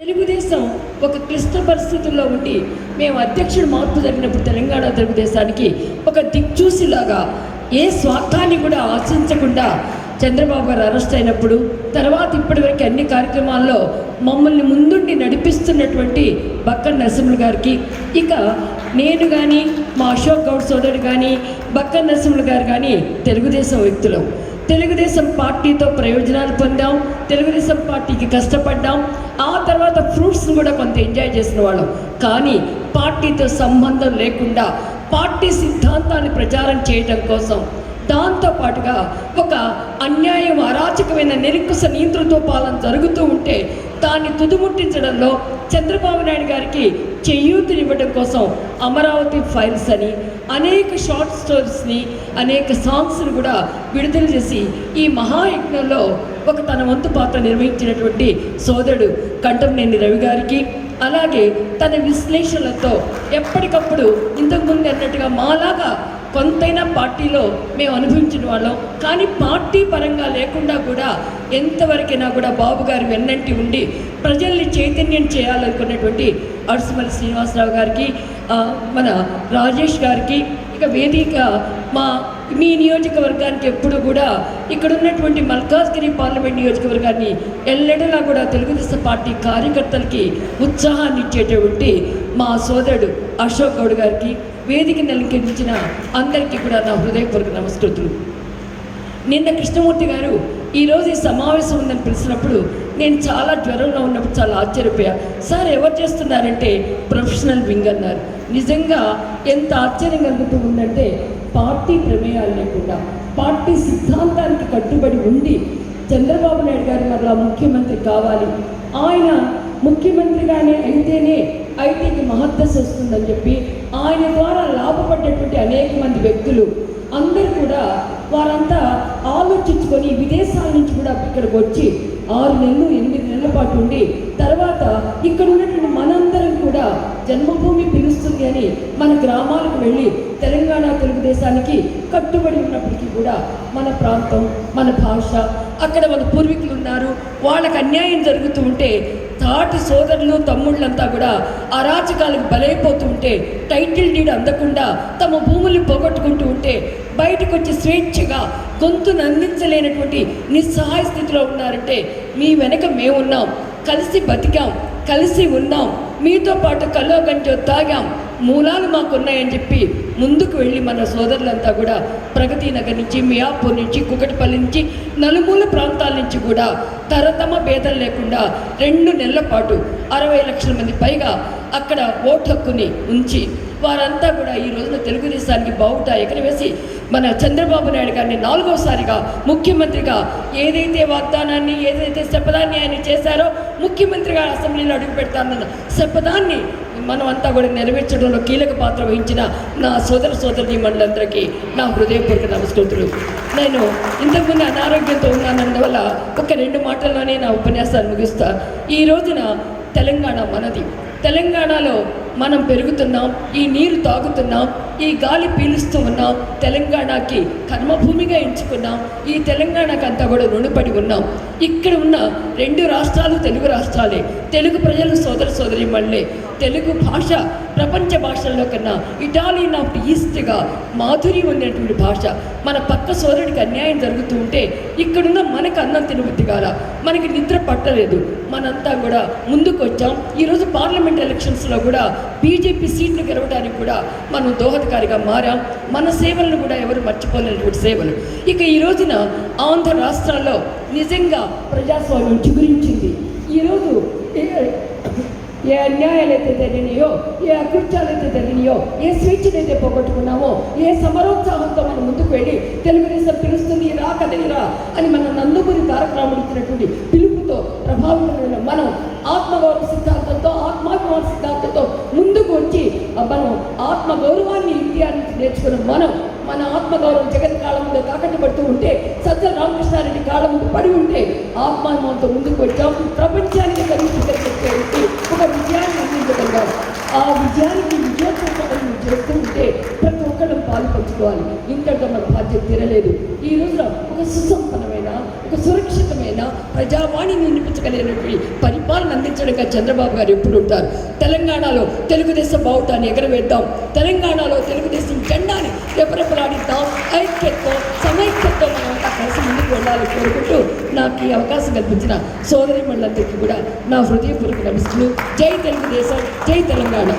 తెలుగుదేశం ఒక క్లిష్ట పరిస్థితుల్లో ఉండి మేము అధ్యక్షుడు మార్పు జరిగినప్పుడు తెలంగాణ తెలుగుదేశానికి ఒక దిక్చూసిలాగా ఏ స్వార్థాన్ని కూడా ఆశించకుండా చంద్రబాబు గారు అరెస్ట్ అయినప్పుడు తర్వాత ఇప్పటివరకు అన్ని కార్యక్రమాల్లో మమ్మల్ని ముందుండి నడిపిస్తున్నటువంటి బక్క నరసింహులు గారికి ఇక నేను కానీ మా అశోక్ గౌడ్ సోదరుడు కానీ బక్క నరసింహులు గారు కానీ తెలుగుదేశం వ్యక్తులు. తెలుగుదేశం పార్టీతో ప్రయోజనాలు పొందాం తెలుగుదేశం పార్టీకి కష్టపడ్డాం. ఆ తర్వాత ఫ్రూట్స్ని కూడా కొంత ఎంజాయ్ చేసిన వాళ్ళం. కానీ పార్టీతో సంబంధం లేకుండా పార్టీ సిద్ధాంతాన్ని ప్రచారం చేయడం కోసం దాంతో పాటుగా ఒక అన్యాయం అరాచకమైన నిరంకుశ నియంత్రణతో పాలన జరుగుతూ ఉంటే దాన్ని తుదుముట్టించడంలో చంద్రబాబు నాయుడు గారికి చేయూతనివ్వడం కోసం అమరావతి ఫైల్స్ అని అనేక షార్ట్ స్టోరీస్ని అనేక సాంగ్స్ని కూడా విడుదల చేసి ఈ మహాయజ్ఞంలో ఒక తన వంతు పాత్ర నిర్వహించినటువంటి సోదరుడు కంటంనేని రవి గారికి అలాగే తన విశ్లేషణలతో ఎప్పటికప్పుడు ఇంతకుముందు అన్నట్టుగా మాలాగా కొంతైనా పార్టీలో మేము అనుభవించిన వాళ్ళం. కానీ పార్టీ పరంగా లేకుండా కూడా ఎంతవరకైనా కూడా బాబు గారు వెన్నంటి ఉండి ప్రజల్ని చైతన్యం చేయాలనుకున్నటువంటి అరుసుమల్లి శ్రీనివాసరావు గారికి మన రాజేష్ గారికి ఇక వేదిక మా మీ నియోజకవర్గానికి ఎప్పుడు కూడా ఇక్కడ ఉన్నటువంటి మల్కాజ్గిరి పార్లమెంట్ నియోజకవర్గాన్ని ఎల్లడలా కూడా తెలుగుదేశం పార్టీ కార్యకర్తలకి ఉత్సాహాన్ని ఇచ్చేటువంటి మా సోదరుడు అశోక్ గౌడ్ గారికి వేదిక అలంకరించిన అందరికీ కూడా నా హృదయపూర్వక నమస్కృతులు. నిన్న కృష్ణమూర్తి గారు ఈరోజు ఈ సమావేశం ఉందని పిలిచినప్పుడు నేను చాలా జ్వరంలో ఉన్నప్పుడు చాలా ఆశ్చర్యపోయా. సార్ ఎవరు చేస్తున్నారంటే ప్రొఫెషనల్ వింగ్ అన్నారు. నిజంగా ఎంత ఆశ్చర్యం కలుగుతూ ఉందంటే పార్టీ ప్రమేయాలు లేకుండా పార్టీ సిద్ధాంతానికి కట్టుబడి ఉండి చంద్రబాబు నాయుడు గారు మరలా ముఖ్యమంత్రి కావాలి. ఆయన ముఖ్యమంత్రిగానే అయితేనే ఐటీకి మహత్తశ వస్తుందని చెప్పి ఆయన ద్వారా లాభపడ్డటువంటి అనేక మంది వ్యక్తులు అందరూ కూడా వారంతా ఆలోచించుకొని విదేశాల నుంచి కూడా ఇక్కడికి వచ్చి ఆరు నెలలు ఎనిమిది నెలల పాటు ఉండి తర్వాత ఇక్కడ ఉన్నటువంటి మనందరం కూడా జన్మభూమి పిలుస్తుంది అని మన గ్రామాలకు వెళ్ళి తెలంగాణ తెలుగుదేశానికి కట్టుబడి ఉన్నప్పటికీ కూడా మన ప్రాంతం మన భాష అక్కడ మన పూర్వీకులు ఉన్నారు వాళ్ళకి అన్యాయం జరుగుతూ ఉంటే తాటి సోదరులు తమ్ముళ్ళంతా కూడా అరాచకాలకు బలైపోతూ ఉంటే టైటిల్ డీడ్ అందకుండా తమ భూముల్ని పోగొట్టుకుంటూ ఉంటే బయటకు వచ్చి స్వేచ్ఛగా గొంతును అందించలేనటువంటి నిస్సహాయ స్థితిలో ఉన్నారంటే మీ వెనక మేమున్నాం. కలిసి బతికాం కలిసి ఉన్నాం. మీతో పాటు కల్లో గంటో తాగాం. మూలాలు మాకున్నాయని చెప్పి ముందుకు వెళ్ళి మన సోదరులంతా కూడా ప్రగతి నగర్ నుంచి మియాపూర్ నుంచి కుకటిపల్లి నుంచి నలుమూల ప్రాంతాల నుంచి కూడా తరతమ భేదం లేకుండా రెండు నెలల పాటు అరవై లక్షల మంది పైగా అక్కడ ఓటు హక్కుని ఉంచి వారంతా కూడా ఈ రోజున తెలుగుదేశానికి బావుట ఎగరవేసి మన చంద్రబాబు నాయుడు గారిని నాలుగోసారిగా ముఖ్యమంత్రిగా ఏదైతే వాగ్దానాన్ని ఏదైతే శపథాన్ని ఆయన చేశారో ముఖ్యమంత్రిగా అసెంబ్లీలో అడుగు పెడతానన్న శపథాన్ని మనం అంతా కూడా నెరవేర్చడంలో కీలక పాత్ర వహించిన నా సోదర సోదరి మండలందరికీ నా హృదయపూర్వక నమస్కృతులు. నేను ఇంతకుముందు అనారోగ్యంతో ఉన్నానందువల్ల ఒక రెండు మాటల్లోనే నా ఉపన్యాసాన్ని ముగిస్తా. ఈ రోజున తెలంగాణ మనది. తెలంగాణలో మనం పెరుగుతున్నాం ఈ నీరు తాగుతున్నాం ఈ గాలి పీలుస్తూ ఉన్నాం తెలంగాణకి కర్మభూమిగా ఎంచుకున్నాం ఈ తెలంగాణకు అంతా కూడా రుణపడి ఉన్నాం. ఇక్కడ ఉన్న రెండు రాష్ట్రాలు తెలుగు రాష్ట్రాలే. తెలుగు ప్రజలు సోదర సోదరి మళ్ళీ తెలుగు భాష ప్రపంచ భాషల్లో కన్నా ఇటాలియన్ ఆఫ్ ది ఈస్ట్గా మాధుర్యం ఉన్నటువంటి భాష మన పక్క సోదరుడికి అన్యాయం జరుగుతూ ఉంటే ఇక్కడున్న మనకు అన్నం తినబుద్ధి కాల. మనకి నిద్ర పట్టలేదు. మనంతా కూడా ముందుకు వచ్చాం ఈరోజు పార్లమెంట్ ఎలక్షన్స్లో కూడా బీజేపీ సీట్లు గెలవడానికి కూడా మనం దోహదకారిగా మారాం. మన సేవలను కూడా ఎవరు మర్చిపోలేనటువంటి సేవలు. ఇక ఈ రోజున ఆంధ్ర రాష్ట్రాల్లో నిజంగా ప్రజాస్వామ్యం చిగురించింది. ఈరోజు ఏ- అన్యాయాలైతే అయితే జరిగినాయో ఏ అకృత్యాలు అయితే జరిగినాయో ఏ స్వేచ్ఛనైతే పోగొట్టుకున్నామో ఏ సమరోత్సాహంతో మనం ముందుకు వెళ్ళి తెలుగుదేశం పిలుస్తుంది రా కదలిరా అని మన నందమూరి తారక రాముడు ఇచ్చినటువంటి పిలుపుతో ప్రభావితమైన మనం ఆత్మగౌరవ సిద్ధాంతంతో ఆత్మాభిమాన సిద్ధాంతంతో ముందుకు వచ్చి మనం ఆత్మగౌరవాన్ని ఇండియా నుంచి నేర్చుకున్న మనం మన ఆత్మగౌరవం జగన్ కాలం ముందు తాకట్టు పడుతూ ఉంటే సత్య రామకృష్ణారెడ్డి కాలం ముందు పడి ఉంటే ఆత్మాభిమానంతో ముందుకు వచ్చాం. ప్రపంచానికి కలిసి పాలు పంచుకోవాలి ఇంతటితో మన బాధ్యత తీరలేదు. ఈ రోజున ఒక సుసంపన్నమైన ఒక సురక్షితమైన ప్రజావాణిని వినిపించగలిగినటువంటి పరిపాలన అందించడంగా చంద్రబాబు గారు ఎప్పుడు ఉంటారు? తెలంగాణలో తెలుగుదేశం బావుటాన్ని ఎగరవేద్దాం. తెలంగాణలో తెలుగుదేశం జెండాని రెపరెపలాడిద్దాం. ఐక్యతతో మనం అంతా కలిసి ముందుకు వెళ్ళాలని కోరుకుంటూ నాకు ఈ అవకాశం కల్పించిన సోదరి మండలందరికీ కూడా నా హృదయపూర్వక నమస్సులు. జై తెలుగుదేశం జై తెలంగాణ.